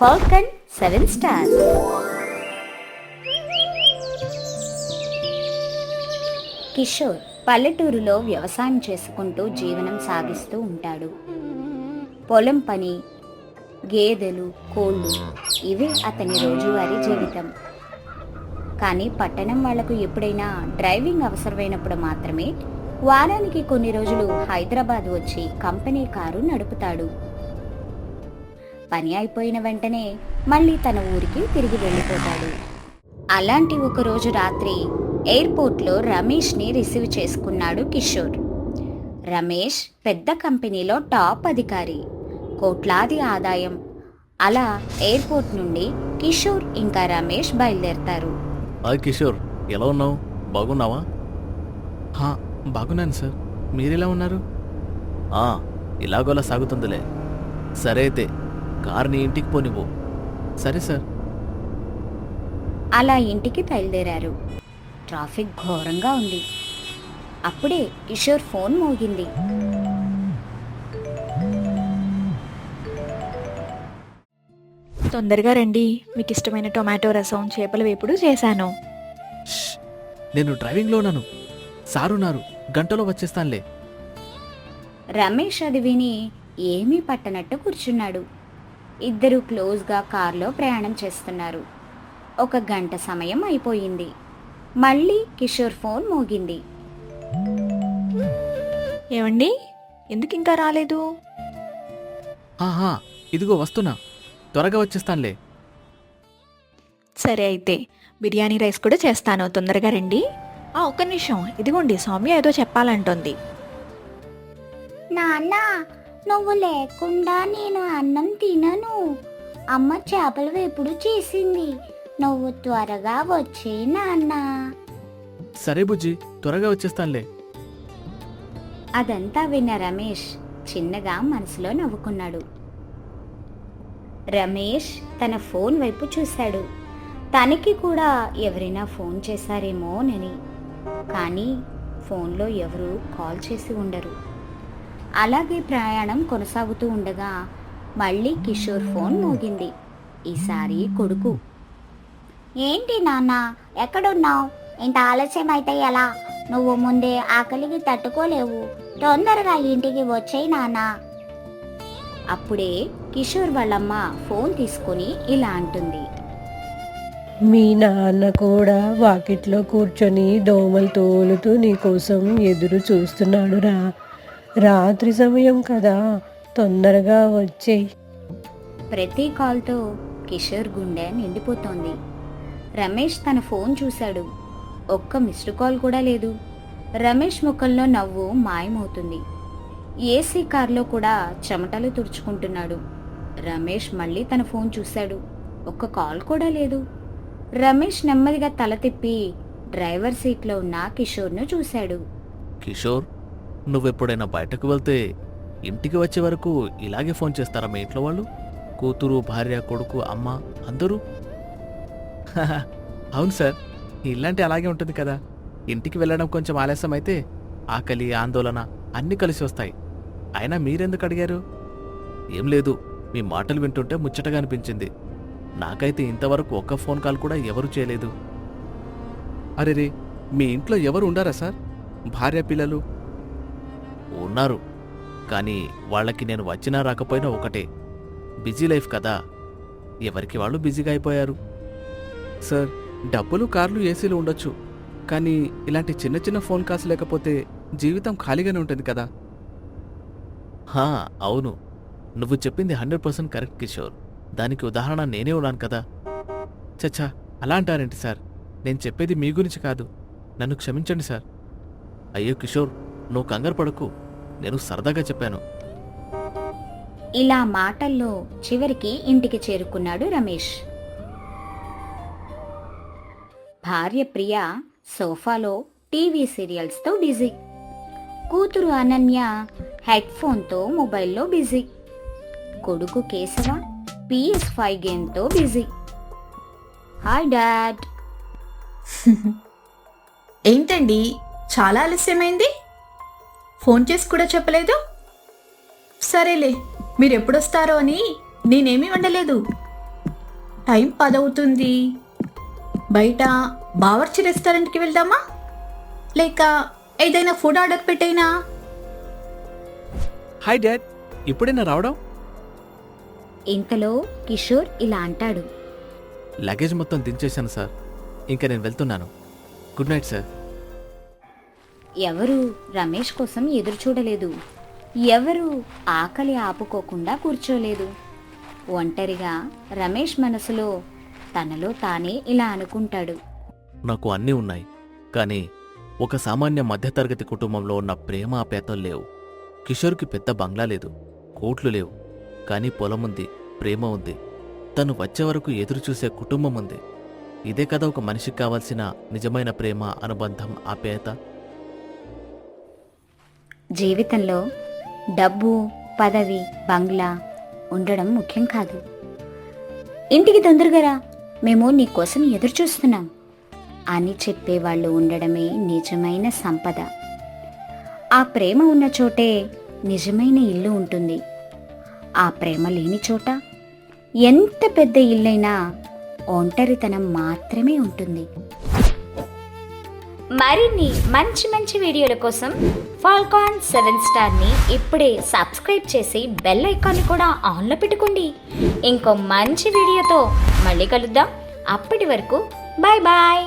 Falcon seven star Kishore పల్లెటూరులో వ్యవసాయం చేసుకుంటూ జీవనం సాగిస్తూ ఉంటాడు. పొలం పని గేదెలు కోళ్ళు ఇవే అతని రోజువారీ జీవితం. కానీ పట్టణం వాళ్ళకు ఎప్పుడైనా డ్రైవింగ్ అవసరమైనప్పుడు మాత్రమే వారానికి కొన్ని రోజులు హైదరాబాద్ వచ్చి కంపెనీ కారు నడుపుతాడు. పని అయిపోయిన వెంటనే మళ్ళీ తన ఊరికి తిరిగి వెళ్ళిపోతాడు. అలాంటి ఒక రోజు రాత్రి ఎయిర్పోర్ట్లో రమేష్ని రిసీవ్ చేసుకున్నాడు కిషోర్. రమేష్ పెద్ద కంపెనీలో టాప్ అధికారి కోట్లాది ఆదాయం. అలా ఎయిర్పోర్ట్ నుండి కిషోర్ ఇంకా రమేష్ బయలుదేరతారు. హాయ్ కిషోర్ ఎలా ఉన్నావు? బాగున్నావా? హా, బాగున్నాను సార్. మీరెలా ఉన్నారు? ఆ, ఇలాగోలా సాగుతుందిలే. సరే అయితే కార్ని ఇంటికి పోనివ్వు. సరే సార్. అలా ఇంటికి బయలుదేరారు ట్రాఫిక్ ఘోరంగా ఉంది. అప్పుడే కిషోర్ ఫోన్ మోగింది. తొందరగా రండి. మీకు ఇష్టమైన టొమాటో రసం చేపల వేపుడు చేశాను. నేను డ్రైవింగ్లో ఉన్నాను. సారున్నారు గంటలో వచ్చేస్తానులే. రమేష్ అది విని ఏమీ పట్టనట్టు కూర్చున్నాడు. ఇద్దరు క్లోజ్గా కారులో ప్రయాణం చేస్తున్నారు. ఒక గంట సమయం అయిపోయింది. మళ్ళీ కిషోర్ ఫోన్ మోగింది. ఏమండి? ఎందుకు ఇంకా రాలేదు? ఆహా ఇదిగో వస్తున్నా. త్వరగా వచ్చేస్తానులే. సరే అయితే బిర్యానీ రైస్ కూడా చేస్తాను. తొందరగా రండి. ఆ ఒక్క నిమిషం. ఇదిగోండి సౌమ్య ఏదో చెప్పాలంటోంది. నాన్న నువ్వు లేకుండా నేను అన్నం తినను. అమ్మ చేపల వేపుడు చేసింది? నువ్వు త్వరగా వచ్చే నాన్న. సరే బుజ్జి త్వరగా వచ్చేస్తానులే. అదంతా విన్న రమేష్ చిన్నగా మనసులో నవ్వుకున్నాడు. రమేష్ తన ఫోన్ వైపు చూశాడు. తనకి కూడా ఎవరైనా ఫోన్ చేశారేమోనని. కానీ ఫోన్లో ఎవరు కాల్ చేసి ఉండరు. అలాగే ప్రయాణం కొనసాగుతూ ఉండగా మళ్ళీ కిషోర్ ఫోన్ మోగింది. ఈసారి కొడుకు. ఏంటి నాన్న? ఎక్కడున్నావు? ఇంత ఆలస్యం అయితే ఎలా? నువ్వు ముందే ఆకలికి తట్టుకోలేవు. తొందరగా ఇంటికి వచ్చేయి నాన్న. అప్పుడే కిషోర్ వాళ్ళమ్మ ఫోన్ తీసుకుని ఇలా అంటుంది. మీ నాన్న కూడా వాకిట్లో కూర్చొని దోమలు తోలుతూ నీకోసం ఎదురు చూస్తున్నాడురా. రాత్రి సమయం కదా తొందరగా వచ్చేయ్ ప్రతి కాల్తో కిషోర్ గుండె నిండిపోతోంది. రమేష్ తన ఫోన్ చూశాడు. ఒక్క మిస్డ్ కాల్ కూడా లేదు. రమేష్ ముఖంలో నవ్వు మాయమవుతుంది. ఏసీ కార్లో కూడా చెమటలు తుడుచుకుంటున్నాడు. రమేష్ మళ్ళీ తన ఫోన్ చూశాడు. ఒక్క కాల్ కూడా లేదు. రమేష్ నెమ్మదిగా తల తిప్పి డ్రైవర్ సీట్లో ఉన్న కిషోర్ను చూశాడు. కిషోర్? నువ్వెప్పుడైనా బయటకు వెళ్తే ఇంటికి వచ్చే వరకు ఇలాగే ఫోన్ చేస్తారా మీ ఇంట్లో వాళ్ళు? కూతురు భార్య కొడుకు అమ్మ అందరూ? అవును సార్ ఇలాంటి అలాగే ఉంటుంది కదా. ఇంటికి వెళ్ళడం కొంచెం ఆలస్యం అయితే ఆకలి ఆందోళన అన్నీ కలిసి వస్తాయి. అయినా మీరెందుకు అడిగారు? ఏం లేదు మీ మాటలు వింటుంటే ముచ్చటగా అనిపించింది. నాకైతే ఇంతవరకు ఒక్క ఫోన్ కాల్ కూడా ఎవరు చేయలేదు. అరే రే మీ ఇంట్లో ఎవరు ఉండారా సార్? భార్య పిల్లలు ఉన్నారు. కానీ వాళ్ళకి నేను వచ్చినా రాకపోయినా ఒకటే. బిజీ లైఫ్ కదా. ఎవరికి వాళ్ళు బిజీగా అయిపోయారు? సార్ డబ్బులు కార్లు ఏసీలు ఉండొచ్చు. కానీ ఇలాంటి చిన్న చిన్న ఫోన్ కాల్స్ లేకపోతే జీవితం ఖాళీగానే ఉంటుంది కదా. హా అవును. నువ్వు చెప్పింది హండ్రెడ్ పర్సెంట్ కరెక్ట్ కిషోర్. దానికి ఉదాహరణ నేనే ఉన్నాను కదా. చచ్చా అలా అంటారేంటి సార్? నేను చెప్పేది మీ గురించి కాదు. నన్ను క్షమించండి సార్. అయ్యో కిషోర్ నువ్వు కంగారు పడకు. నేను సరదాగా చెప్పాను. ఇలా మాటల్లో చివరికి ఇంటికి చేరుకున్నాడు రమేష్. భార్య ప్రియ సోఫాలో టీవీ సీరియల్స్తో బిజీ. కూతురు అనన్య హెడ్ ఫోన్తో మొబైల్లో బిజీ. కొడుకు కేశవ పిఎస్ ఫైవ్ గేమ్తో బిజీ. Hi dad. ఏంటండి? చాలా ఆలస్యమైంది? ఫోన్ చేసి కూడా చెప్పలేదు? సరేలే మీరు ఎప్పుడొస్తారో అని నేనేమీ వండలేదు. టైం పదవుతుంది. బయట బావర్చి రెస్టారెంట్కి వెళ్దామా? లేక ఏదైనా ఫుడ్ ఆర్డర్ పెట్టైనా? హాయ్ డాడ్ ఇప్పుడైనా రావడం? ఇంతలో కిషోర్ ఇలా అంటాడు. లగేజ్ మొత్తం దించేశాను సార్. ఇంకా నేను వెళ్తున్నాను. Good night sir. ఎవరు రమేష్ కోసం ఎదురు చూడలేదు. ఎవరు ఆకలి ఆపుకోకుండా కూర్చోలేదు. ఒంటరిగా రమేష్ మనసులో తనలో తానే ఇలా అనుకుంటాడు. నాకు అన్నీ ఉన్నాయి కానీ ఒక సామాన్య మధ్యతరగతి కుటుంబంలో ఉన్న ప్రేమ ఆప్యాతలు లేవు. కిషోర్కి పెద్ద బంగ్లా లేదు కోట్లు లేవు కానీ పొలం ఉంది ప్రేమ ఉంది. తను వచ్చే వరకు ఎదురు చూసే కుటుంబం ఉంది. ఇదే కదా ఒక మనిషికి కావాల్సిన నిజమైన ప్రేమ అనుబంధం ఆప్యాయత? జీవితంలో డబ్బు పదవి బంగ్లా ఉండడం ముఖ్యం కాదు. ఇంటికి తొందరగా రా. మేము నీకోసం ఎదురు చూస్తున్నాం అని చెప్పేవాళ్ళు ఉండడమే నిజమైన సంపద. ఆ ప్రేమ ఉన్న చోటే నిజమైన ఇల్లు ఉంటుంది. ఆ ప్రేమ లేని చోట ఎంత పెద్ద ఇల్లైనా ఒంటరితనం మాత్రమే ఉంటుంది. మరిన్ని మంచి మంచి వీడియోల కోసం ఫాల్కాన్ సెవెన్ స్టార్ని ఇప్పుడే సబ్స్క్రైబ్ చేసి బెల్ ఐకాన్ని కూడా ఆన్లో పెట్టుకోండి. ఇంకో మంచి వీడియోతో మళ్ళీ కలుద్దాం. అప్పటి వరకు బాయ్ బాయ్